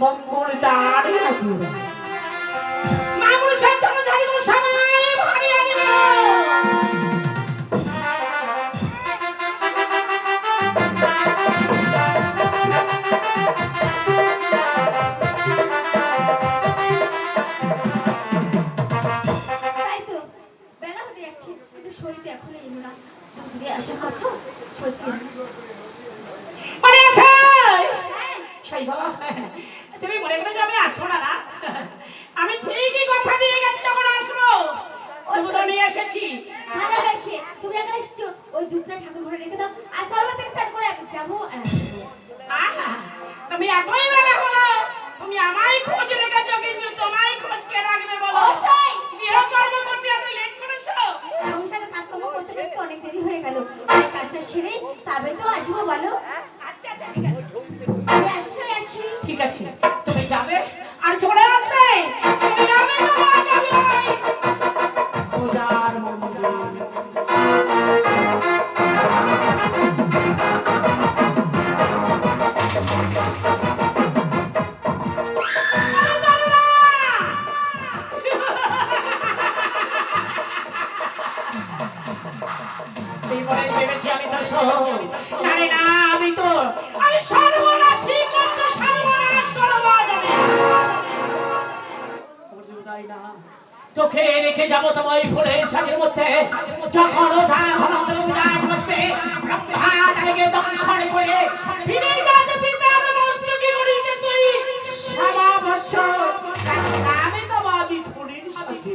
মঙ্গল দ্বার লাগিয়ে মামুষের জন্য জানি তো সামারে ভারী আনিব। তাই তো বেলা হতে যাচ্ছে কিন্তু সইতে এখনও এলো না। দুপুরে আসার কথা সইতে এলো না। মানে আছে হ্যাঁ, সেই বাবা তুমি মনে করে যে আমি আসব না না আমি ঠিকই কথা দিয়ে গেছি যখন আসব ওগুলো নিয়ে এসেছি। ভালো হয়েছে। তুমি এখানে এসেছ। ওই দুধটা ঠাকুর ঘরে রেখে দাও। আর সরবার থেকে স্নান করে আমি যাব আর আহা, তুমি এতই বেলা হলো। তুমি আমারই খোঁজ রেখেছো কিন্তু তোমারই খোঁজ কে রাখবে বলো? অবশ্যই। গৃহকর্ম করতে এত লেট করেছ? সংসারে কাজকর্ম করতে করতে অনেক দেরি হয়ে গেল। কাজটা সেরে তবে তো আসব বলো। তোকে রেখে যাব তোমার ফুলের সাজের মধ্যে। যখন ওঝা ঘনন্দ উজাজ করবে ব্রহ্মা দংশন করে ফিরে তুই। আমি তোমার ফুলের সাজে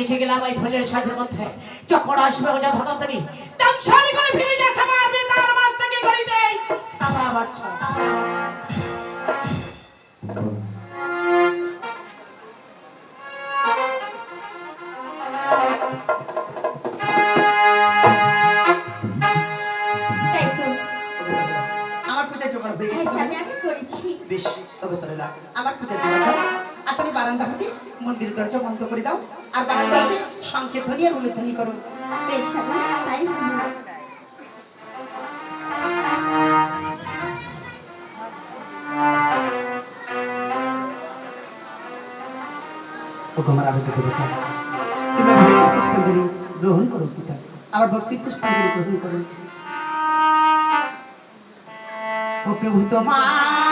রেখে গেলাম এই ফুলের সাজের মধ্যে। যখন আসবে ওজা ধনন্তরী দংশন করে ফিরে যাচ্ছে মারবে তার মস্তকে করিতে সারা বছর আমার পূজা গেছে। দাও। আমার পূজা আর তুমি বারান্দা হতে মন্দির দরজা বন্ধ করে দাও। আর হতে সংকেত ধ্বনি আর উল্লেধ্বনি করো। বেশ তাই তোমার আবেদন পিতা তুমি ভক্তির পুষ্পাঞ্জলি গ্রহণ করো পিতা। আমার ভক্তির পুষ্পাঞ্জলি গ্রহণ করো। প্রভু তোমার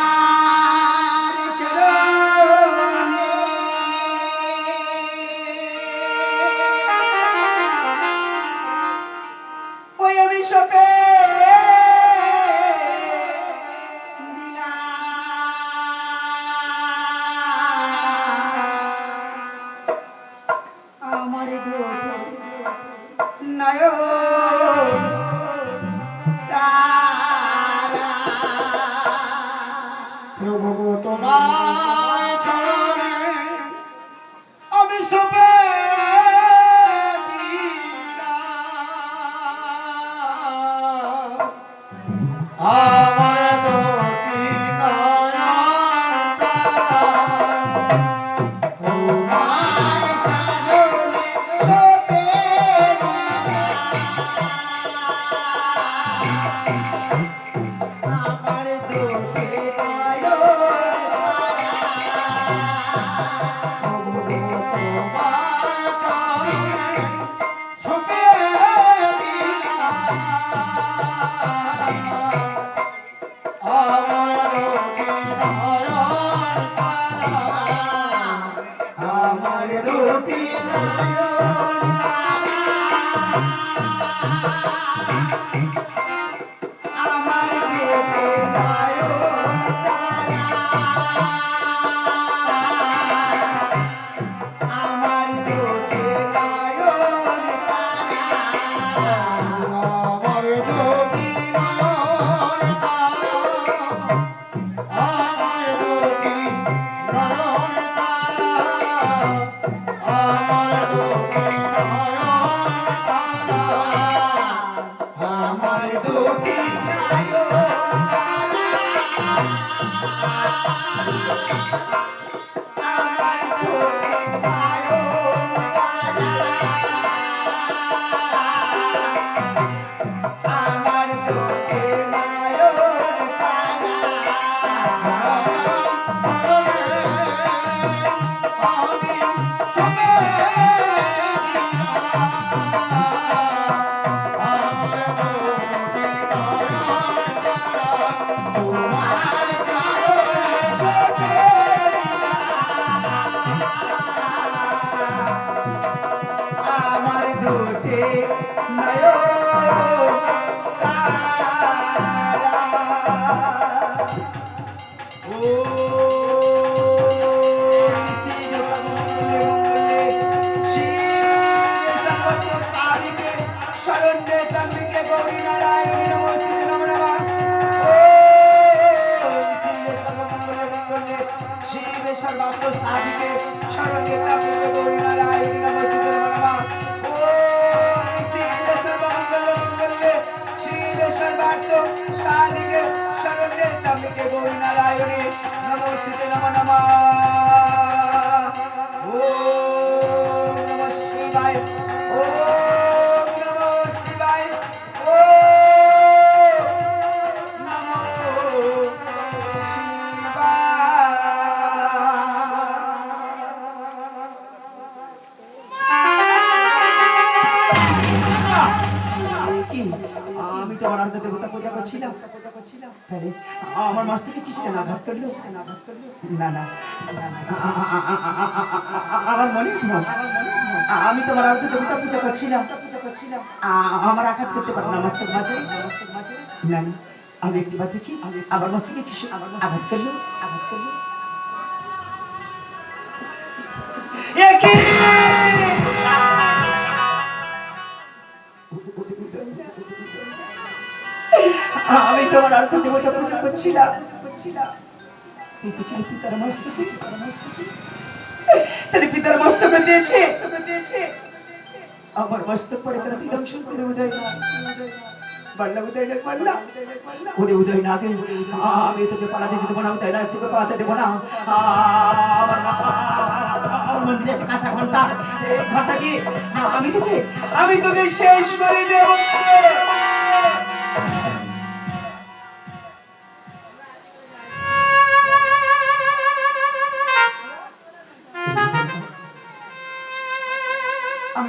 মঙ্গলে, শিব সর্বাত্ম সাধিকে শরণ্যে ত্র্যম্বিকে গৌরী নারায়ণী নমস্তুতে নমো নমঃ। ওম শিব সর্বমঙ্গলে মঙ্গলে, শিব সর্বাত্ম সাধিকে শরণ্যে ত্র্যম্বিকে গৌরী নারায়ণী নমস্তুতে নমো নমঃ। ওম নমঃ শিবায় ওম আরাধ্য দেবতা পূজা করছিলাম। তাহলে আমার মাস থেকে কিছু কেন আঘাত করল। না না আমার মনে। আমি তোমার আরাধ্য দেবতা পূজা করছিলাম। আমার আঘাত করতে পারো না মস্তক মাঝে না না, আমি একটিবার দেখি আমার মস্তকে কিছু আঘাত করল। আঘাত করল আমি তোমার আরাধ্য দেবতা পূজা করছিলাম। তুই তো ছিলি পিতার মস্তকে। তাহলে পিতার মস্তকে দিয়েছে। আমার মস্তক পরে তারা তীরংশন করে উদয় উদয় উদয় আমি তোকে পালাতে দেবো না, উদয় না তোকে পালাতে দেবো না। আমি তোকে আমি তোকে শেষ করে দেবো।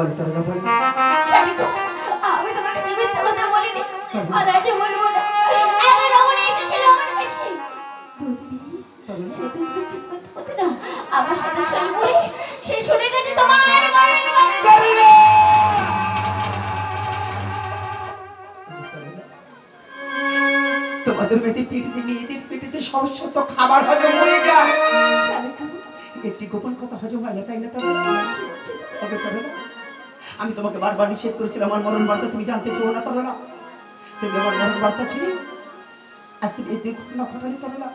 বলে তরলা বলে। স্বামী গো, আমি তোমার কাছে মিথ্যা কথা বলিনি আর আজ বলব না। এখন রমণী এসেছিল আমার কাছে। দুদিনই সে তুমি কথা বলতে না। আমার সাথে সই করে সে শুনে গেছে তোমার মরণ বার্তা। তোমাদের মেয়েদের পেটিতে মেয়েদের পেটিতে সমস্ত খাবার হজম হয়ে যায়। একটি গোপন কথা হজম হয় না তাই না তবে? তবে তবে না। আমি তোমাকে বারবার নিষেধ করেছিলাম আমার মরণ বার্তা তুমি জানতে চেও না না তুমি আমার মরণ বার্তা ছিলে আজ তুমি এই দুর্ঘটনা ঘটালে না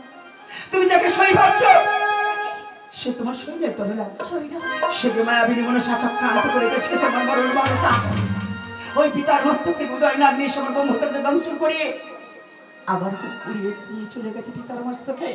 তুমি যাকে সই ভাবছ সে তোমার সই নেই তবে না সই না। সে বেমায়াবিনী মনে সাচক্রান্ত করে গেছে আমার মরণ বার্তা ওই পিতার মস্তক থেকে উদয় না নিয়ে আমার ব্রহ্মকে দংশন করিয়ে আবার যে উড়িয়ে নিয়ে চলে গেছে পিতার মস্তকে